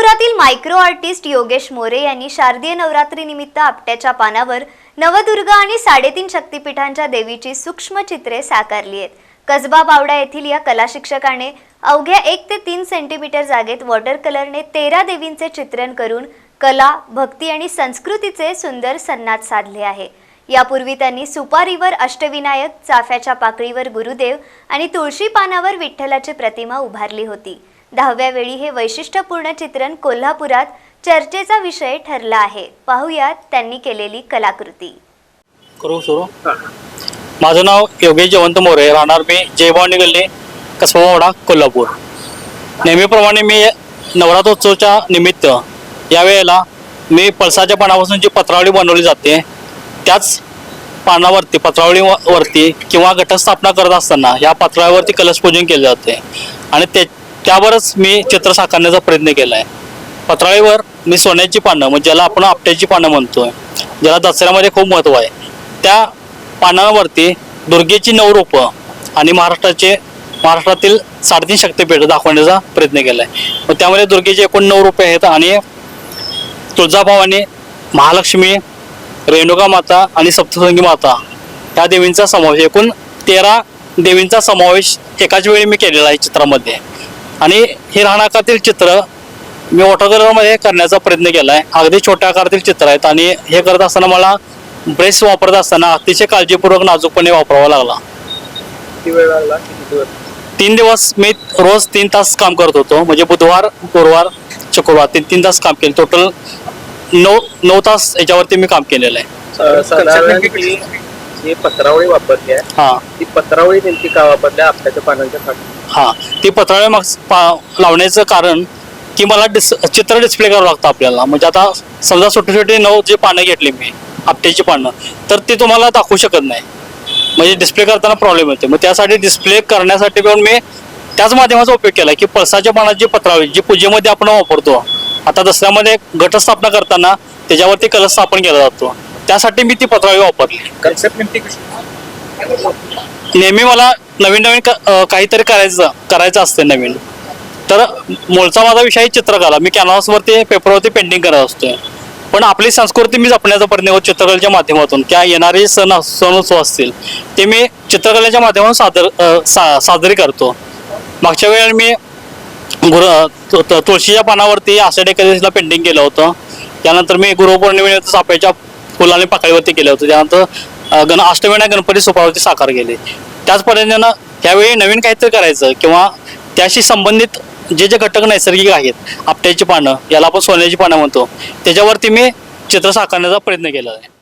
कोल्हापुरातील micro artist Yogesh More यांनी शारदीय नवरात्रीनिमित्त आपट्याच्या पानावर नवदुर्गा आणि साडेतीन शक्तिपीठांच्या देवीची सूक्ष्म चित्रे साकारली आहेत. कसबा बावडा येथील या कला शिक्षकाने अवघ्या एक ते तीन सेंटीमीटर जागेत वॉटर कलरने तेरा देवींचे चित्रण करून कला भक्ती आणि संस्कृतीचे सुंदर सन्नाद साधले आहे. यापूर्वी त्यांनी सुपारीवर अष्टविनायक चाफ्याच्या पाकळीवर गुरुदेव आणि तुळशी पानावर विठ्ठलाची प्रतिमा उभारली होती. दहाव्या वेळी हे वैशिष्ट्यपूर्ण चित्रण कोल्हापुरात चर्चेचा विषय ठरला आहे. पाहुयात त्यांनी केलेली कलाकृती. करू सुरू? माझं नाव योगेश जयवंत मोरे. राहणार मी जयभवानी गल्ली कसबावाडा कोल्हापूर. नेहमीप्रमाणे मी नवरात्रोत्सवच्या निमित्त यावेळेला मी पळसाच्या पानापासून जी पत्रावळी बनवली जाते त्याच पानावरती पत्रावळी वरती किंवा घटस्थापना करत असताना या पत्रावरती कलश पूजन केले जाते. आणि ते त्यावरच मी चित्र साकारण्याचा प्रयत्न केला आहे पत्राळीवर मी सोन्याची पानं म्हणजे ज्याला आपण आपट्याची पानं म्हणतोय ज्याला दसऱ्यामध्ये खूप महत्त्व आहे त्या पानांवरती दुर्गेची नऊ रूपं आणि महाराष्ट्राचे महाराष्ट्रातील साडेतीन शक्तीपीठ दाखवण्याचा प्रयत्न केला आहे मग त्यामध्ये दुर्गेचे एकूण नऊ रूपे आहेत आणि तुळजाभवानी महालक्ष्मी रेणुका माता आणि सप्तसंगी माता या देवींचा समावेश एकूण तेरा देवींचा समावेश एकाच वेळी मी केलेला आहे चित्रामध्ये. आणि हे राहणाकातील चित्र मी वॉटर कलरमध्ये करण्याचा प्रयत्न केला आहे अगदी छोट्या आकारातील चित्र आहेत आणि हे करत असताना मला ब्रेस वापरत असताना अतिशय काळजीपूर्वक नाजूकपणे वापरावा लागला. तीन दिवस मी रोज तीन तास काम करत होतो. म्हणजे बुधवार गुरुवार शुक्रवार तीन तीन तास काम केलं. टोटल नऊ नऊ तास याच्यावरती मी काम केलेलं आहे. पत्रावळी वापरली आहे हां. ती पत्रावळी नेमकी का वापरली आपल्याच्या पानांच्या हां ती पत्रावळी माग पा लावण्याचं कारण की मला डिस चित्र डिस्प्ले करावं लागतं आपल्याला. म्हणजे आता समजा छोटे छोटे नऊ जे पानं घेतली मी आपट्याची पानं तर ती तुम्हाला दाखवू शकत नाही. म्हणजे डिस्प्ले करताना प्रॉब्लेम येते मग त्यासाठी डिस्प्ले करण्यासाठी पण मी त्याच माध्यमाचा उपयोग केला की पळसाच्या पानाची जी पत्रावळी जी पूजेमध्ये आपण वापरतो आता दसऱ्यामध्ये घटस्थापना करताना त्याच्यावरती कलश स्थापन केला जातो. त्यासाठी मी ती पत्रावळी वापरली. कन्सेप्ट नेमकी कशी? नेहमी मला नवीन नवीन क- काहीतरी करायचं करायचं असतं नवीन. तर मूळचा माझा विषय आहे चित्रकला. मी कॅनव्हासवरती पेपरवरती पेंटिंग करत असतोय. पण आपली संस्कृती मी जपण्याचा प्रयत्न करतो चित्रकलेच्या माध्यमातून. किंवा येणारे सण सण उत्सव असतील ते मी चित्रकलेच्या माध्यमातून सादर सा साजरी करतो. मागच्या वेळेला मी गुरु तुळशीच्या पानावरती आषाढी एकादशीला पेंटिंग केलं होतं. त्यानंतर मी गुरुपौर्णिमेनिमित्त चाफ्याच्या फुलाने पाकळीवरती केलं होतं. त्यानंतर गण अष्टविना गणपती सोपावरती साकार केले. त्याच पद्धतीनं यावेळी नवीन काहीतरी करायचं किंवा त्याशी संबंधित जे जे घटक नैसर्गिक आहेत आपट्याची पानं याला आपण सोन्याची पानं म्हणतो त्याच्यावरती मी चित्र साकारण्याचा प्रयत्न केला आहे.